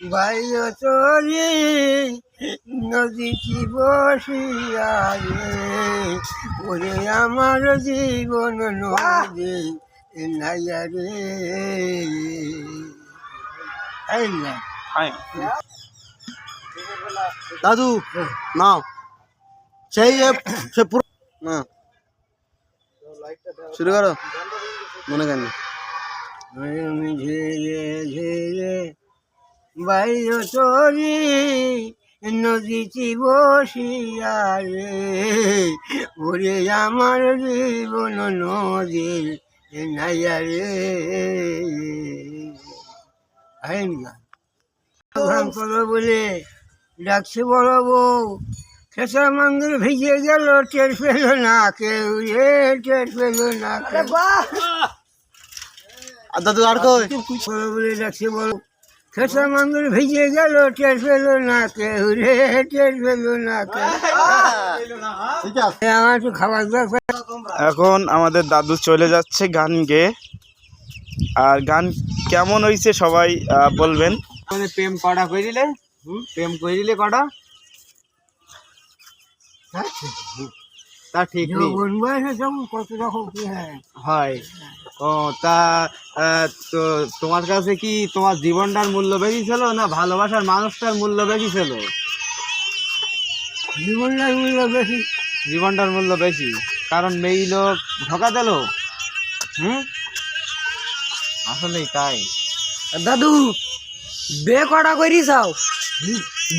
বাইরে তরি নদীটি বসিয়া ওরে আমার জীবন নদী নাইয়া রে। না। দাদু নাও। সেই সে পুরো না। শুরু করো। মনে কেন? আমি ধীরে ধীরে বাইরে তরি নদীটি বসিয়া রে। ওরে আমার জীবন নদী নাইয়া রে। আইন গান প্রোগ্রাম করব বলে ডাকছে বড় বউ। খেসা মন্দির ভিজে গেল টের পেল না কেউ রে টের পেল না কেউ। দাদু আর কই? বলে ডাকছে বড় খেসা মন্দির ভিজে গেল টের পেল না কেউ রে টের পেল না কেউ এ আমার একটু খাবার দরকার এখন আমাদের দাদু চলে যাচ্ছে গান গেয়ে আর গান কেমন হয়েছে সবাই বলবেন? মানে প্রেম কটা করিলে প্রেম করিলে কটা? তা ঠিক। নেই কত রকম হয়। হয়। ও তা তো তোমার কাছে কি তোমার জীবনটার মূল্য বেশি ছিল না ভালোবাসার মানুষটার মূল্য বেশি ছিল? জীবনটার মূল্য বেশি। জীবনটার মূল্য বেশি। কারণ মেয়ে লোক ধোকা দিল? হুম? আসলেই তাই। দাদু বে কটা করি যাও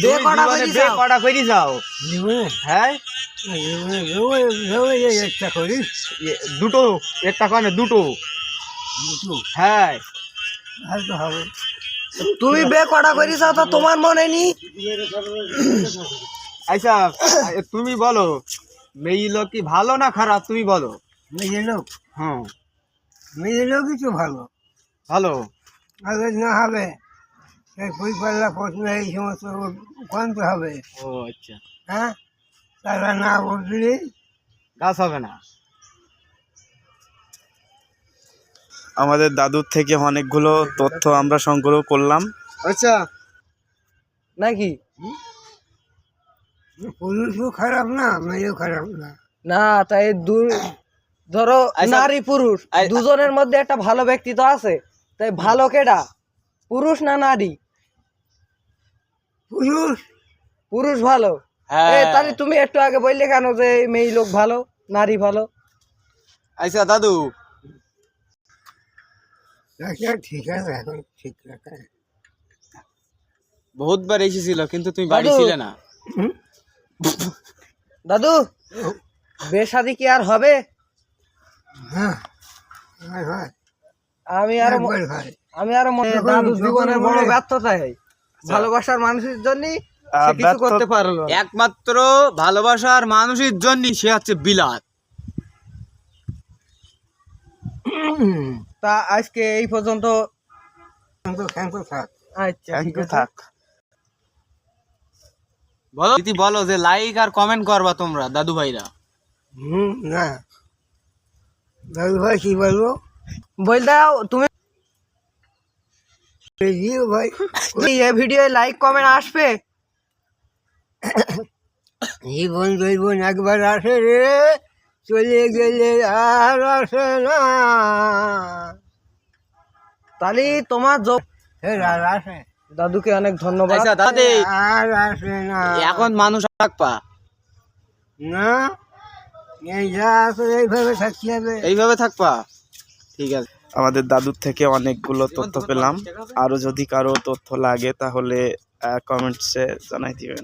বে কটা করি বে যাও কটা করি যাও হ্যাঁ? করিস দুটো একটা কানে দুটো। দুটো? হ্যাঁ। হবে। তুমি বে কটা করিস তো তোমার মনে নি আচ্ছা এ, তুমি বলো মেয়ে লোক কি ভালো না খারাপ? তুমি বলো। মেয়ে লোক? হ্যাঁ। মেয়ে লোকই তো ভালো? ভালো? আগে না হবে সেই বই পাল্লা প্রশ্ন এই সমস্ত হবে। ও আচ্ছা। হ্যাঁ? তারা না গাছ হবে না। আমাদের দাদুর থেকে অনেকগুলো তথ্য আমরা সংগ্রহ করলাম। আচ্ছা। নাকি? পুরুষও খারাপ না মেয়েও খারাপ না। না তাই দু ধরো আচ্ছা, নারী পুরুষ দুজনের মধ্যে একটা ভালো ব্যক্তি তো আছে। তাই ভালো কেডা? পুরুষ না নারী? পুরুষ। পুরুষ ভালো। হ্যাঁ। তাহলে তুমি একটু আগে বললে কেন যে মেয়ে লোক ভালো নারী ভালো? আচ্ছা দাদু। আচ্ছা ঠিক আছে এখন ঠিক আছে বহুতবার এসেছিল কিন্তু তুমি বাড়ি। ছিলে না। দাদু বেশাদি কি আর হবে? হ্যাঁ আমি আর হয়। আমি আর মনে দাদু জীবনের বড় বলে- ব্যর্থতায়। ভালোবাসার মানুষের জন্য আহ, কিছু ব্যর্থ- করতে পারল একমাত্র ভালোবাসার মানুষের জন্য সে হচ্ছে বিলাত। তা আজকে এই পর্যন্ত শান্ত শান্ত থাক। আচ্ছা বলো দিদি বলো যে লাইক আর কমেন্ট করবা তোমরা দাদু ভাইরা। হুম না। দাদু ভাই কি বলব? বল দাও তুমি ভাই এই ভিডিও লাইক কমেন্ট আসবে। জীবন জৈবন একবার আসে রে চলে গেলে আর আসে না। তাহলে তোমার আর আসে। দাদুকে অনেক ধন্যবাদ। আচ্ছা দাদি। আর আসে না। এখন মানুষ থাকবা না এই যা আছে এইভাবে থাকতে হবে। এইভাবে থাকবা ঠিক আছে। আমাদের দাদুর থেকে অনেকগুলো তথ্য পেলাম। আরও যদি কারও তথ্য লাগে তাহলে কমেন্টসে জানাই দিবেন।